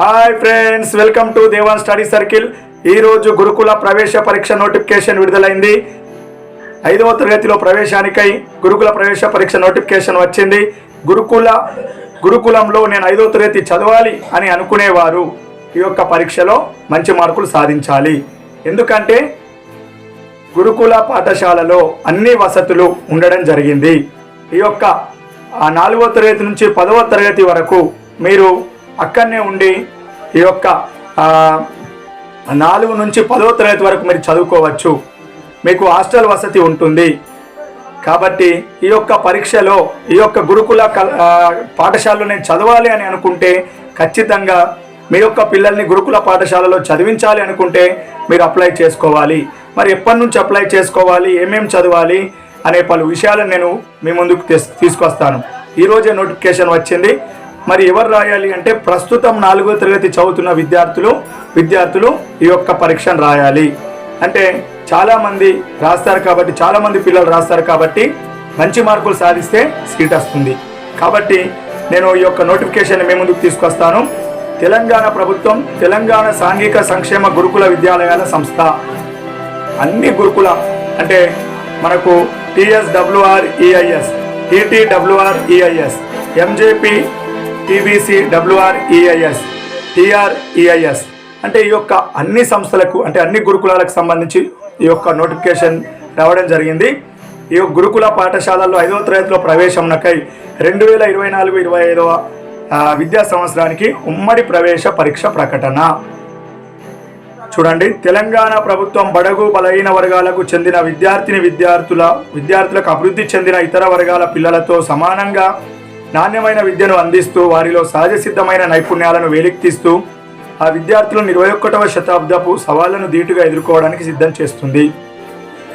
Hi friends welcome to Devan study circle ఈరోజు గురుకుల ప్రవేశ పరీక్ష నోటిఫికేషన్ విడుదలైంది. ఐదవ తరగతిలో ప్రవేశానికై గురుకుల ప్రవేశ పరీక్ష నోటిఫికేషన్ వచ్చింది. గురుకుల గురుకులంలో నేను ఐదవ తరగతి చదవాలి అని అనుకునేవారు. ఈ యొక్క పరీక్షలో మంచి మార్కులు సాధించాలి. ఎందుకంటే గురుకుల పాఠశాలలో అన్ని వసతులు ఉండడం జరిగింది. ఈ యొక్క నాలుగవ తరగతి నుంచి పదవ తరగతి వరకు మీరు అక్కడనే ఉండి ఈ యొక్క నాలుగు నుంచి పదవ తరగతి వరకు మీరు చదువుకోవచ్చు. మీకు హాస్టల్ వసతి ఉంటుంది. కాబట్టి ఈ యొక్క పరీక్షలో ఈ యొక్క గురుకుల పాఠశాలలో నేను చదవాలి అని అనుకుంటే ఖచ్చితంగా మీ యొక్క పిల్లల్ని గురుకుల పాఠశాలలో చదివించాలి అనుకుంటే మీరు అప్లై చేసుకోవాలి. మరి ఎప్పటి నుంచి అప్లై చేసుకోవాలి? ఏమేమి చదవాలి? అనే పలు విషయాలను నేను మీ ముందుకు తీసుకొస్తాను. ఈరోజే నోటిఫికేషన్ వచ్చింది. మరి ఎవరు రాయాలి అంటే ప్రస్తుతం నాలుగో తరగతి చదువుతున్న విద్యార్థులు విద్యార్థులు ఈ యొక్క పరీక్షను రాయాలి. అంటే చాలామంది రాస్తారు కాబట్టి చాలామంది పిల్లలు రాస్తారు కాబట్టి మంచి మార్కులు సాధిస్తే సీట్ వస్తుంది. కాబట్టి నేను ఈ యొక్క నోటిఫికేషన్ మీ ముందుకు తీసుకొస్తాను. తెలంగాణ ప్రభుత్వం తెలంగాణ సాంఘిక సంక్షేమ గురుకుల విద్యాలయాల సంస్థ. అన్ని గురుకుల అంటే మనకు TSWR EIS TTWR EIS MJP TBC WR EIS TR EIS అంటే ఈ యొక్క అన్ని సంస్థలకు అంటే అన్ని గురుకులాలకు సంబంధించి ఈ యొక్క నోటిఫికేషన్ రావడం జరిగింది. ఈ గురుకుల పాఠశాలల్లో ఐదవ తరగతిలో ప్రవేశమునకై రెండు వేల ఇరవై నాలుగు ఇరవై ఐదవ విద్యా సంవత్సరానికి ఉమ్మడి ప్రవేశ పరీక్ష ప్రకటన. చూడండి తెలంగాణ ప్రభుత్వం బడగు బలహీన వర్గాలకు చెందిన విద్యార్థిని విద్యార్థుల విద్యార్థులకు అభివృద్ధి చెందిన ఇతర వర్గాల పిల్లలతో సమానంగా నాణ్యమైన విద్యను అందిస్తూ వారిలో సహజ సిద్ధమైన నైపుణ్యాలను వెలికితీస్తూ ఆ విద్యార్థులను ఇరవై ఒకటవ శతాబ్దపు సవాళ్ళను ధీటుగా ఎదుర్కోవడానికి సిద్ధం చేస్తుంది.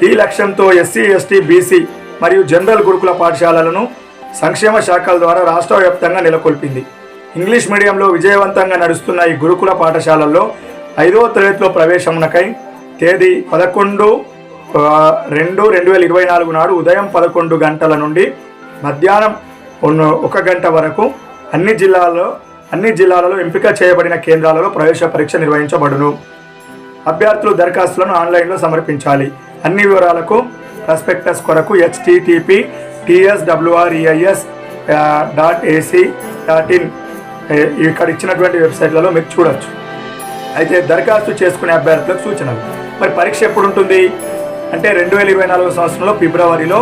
ఈ లక్ష్యంతో ఎస్సీ ఎస్టీ బీసీ మరియు జనరల్ గురుకుల పాఠశాలలను సంక్షేమ శాఖల ద్వారా రాష్ట్ర వ్యాప్తంగా నెలకొల్పింది. ఇంగ్లీష్ మీడియంలో విజయవంతంగా నడుస్తున్న ఈ గురుకుల పాఠశాలల్లో ఐదవ తరగతిలో ప్రవేశమునకై తేదీ పదకొండు రెండు రెండు వేల ఇరవై నాలుగు నాడు ఉదయం పదకొండు గంటల నుండి మధ్యాహ్నం ఒక గంట వరకు అన్ని జిల్లాల్లో అన్ని జిల్లాలలో ఎంపిక చేయబడిన కేంద్రాలలో ప్రవేశ పరీక్ష నిర్వహించబడును. అభ్యర్థులు దరఖాస్తులను ఆన్లైన్లో సమర్పించాలి. అన్ని వివరాలకు ప్రాస్పెక్టస్ కొరకు HTTP TSWREIS dot AC dot in ఇక్కడ ఇచ్చినటువంటి వెబ్సైట్లలో మీరు చూడొచ్చు. అయితే దరఖాస్తు చేసుకునే అభ్యర్థులకు సూచనలు. మరి పరీక్ష ఎప్పుడు ఉంటుంది? అంటే రెండు వేల ఇరవై నాలుగో సంవత్సరంలో ఫిబ్రవరిలో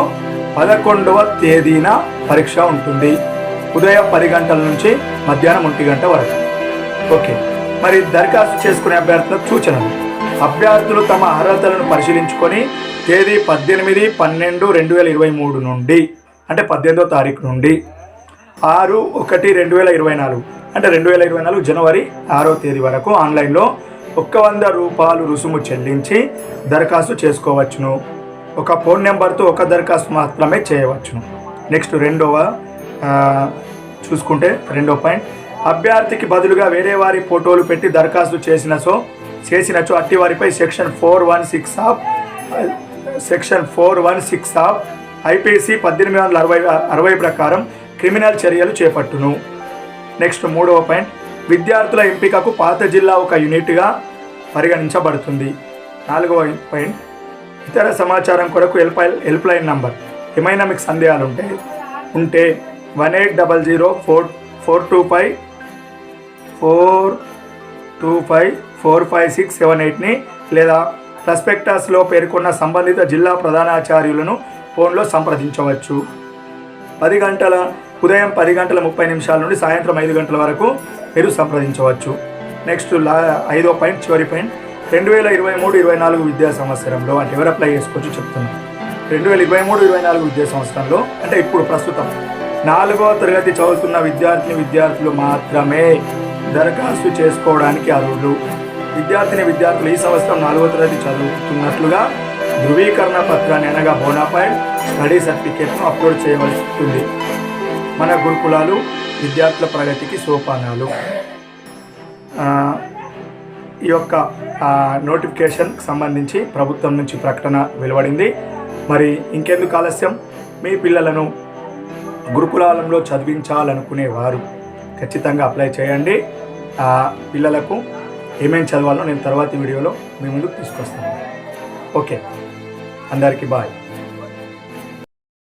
పదకొండవ తేదీన పరీక్ష ఉంటుంది. ఉదయం పది గంటల నుంచి మధ్యాహ్నం ఒంటి గంట వరకు. ఓకే. మరి దరఖాస్తు చేసుకునే అభ్యర్థుల సూచనలు. అభ్యర్థులు తమ అర్హతలను పరిశీలించుకొని తేదీ పద్దెనిమిది పన్నెండు రెండు వేల ఇరవై మూడు నుండి అంటే పద్దెనిమిదో తారీఖు నుండి ఆరు ఒకటి రెండు వేల ఇరవై నాలుగు అంటే రెండు వేల ఇరవై నాలుగు జనవరి ఆరో తేదీ వరకు ఆన్లైన్లో ఒక్క వంద రూపాయలు రుసుము చెల్లించి దరఖాస్తు చేసుకోవచ్చును. ఒక ఫోన్ నెంబర్తో ఒక దరఖాస్తు మాత్రమే చేయవచ్చును. నెక్స్ట్ రెండవ చూసుకుంటే రెండో పాయింట్. అభ్యర్థికి బదులుగా వేరే వారి ఫోటోలు పెట్టి దరఖాస్తు చేసిన సో చేసినచో అట్టి వారిపై section four one six of section four one six of IPC పద్దెనిమిది వందల అరవై అరవై ప్రకారం క్రిమినల్ చర్యలు చేపట్టును. నెక్స్ట్ మూడవ పాయింట్. విద్యార్థుల ఎంపికకు పాత జిల్లా ఒక యూనిట్గా పరిగణించబడుతుంది. నాలుగవ పాయింట్. ఇతర సమాచారం కొరకు హెల్ప్ హెల్ప్ లైన్ నంబర్. ఏమైనా మీకు సందేహాలు ఉంటే ఉంటే one eight double zero four four two five four two five four five six seven ఎయిట్ని లేదా ప్రస్పెక్టస్లో పేర్కొన్న సంబంధిత జిల్లా ప్రధానాచార్యులను ఫోన్లో సంప్రదించవచ్చు. పది గంటల ఉదయం పది గంటల ముప్పై నిమిషాల నుండి సాయంత్రం ఐదు గంటల వరకు మీరు సంప్రదించవచ్చు. నెక్స్ట్ లా ఐదో పాయింట్ చివరి పాయింట్. రెండు వేల ఇరవై మూడు ఇరవై నాలుగు విద్యా సంవత్సరంలో అంటే ఎవరు అప్లై చేసుకోవచ్చు చెప్తున్నాను రెండు వేల ఇరవై మూడు ఇరవై నాలుగు విద్యా సంవత్సరంలో అంటే ఇప్పుడు ప్రస్తుతం. నాలుగో తరగతి చదువుతున్న విద్యార్థిని విద్యార్థులు మాత్రమే దరఖాస్తు చేసుకోవడానికి అర్హులు. విద్యార్థిని విద్యార్థులు ఈ సంవత్సరం నాలుగో తరగతి చదువుతున్నట్లుగా ధృవీకరణ పత్రాన్ని అనగా బోనాఫైడ్ స్టడీ సర్టిఫికేట్ను అప్లోడ్ చేయవలసి ఉంటుంది మన గురుకులాలు విద్యార్థుల ప్రగతికి సోపానాలు. ఈ యొక్క నోటిఫికేషన్ నోటిఫికేషన్కి సంబంధించి ప్రభుత్వం నుంచి ప్రకటన వెలువడింది. మరి ఇంకెందుకు ఆలస్యం? మీ పిల్లలను గురుకులాలంలో చదివించాలనుకునే వారు ఖచ్చితంగా అప్లై చేయండి. పిల్లలకు ఏమేమి చదవాలో నేను తర్వాతి వీడియోలో మీ ముందుకు తీసుకొస్తాను. ఓకే. అందరికీ బాయ్.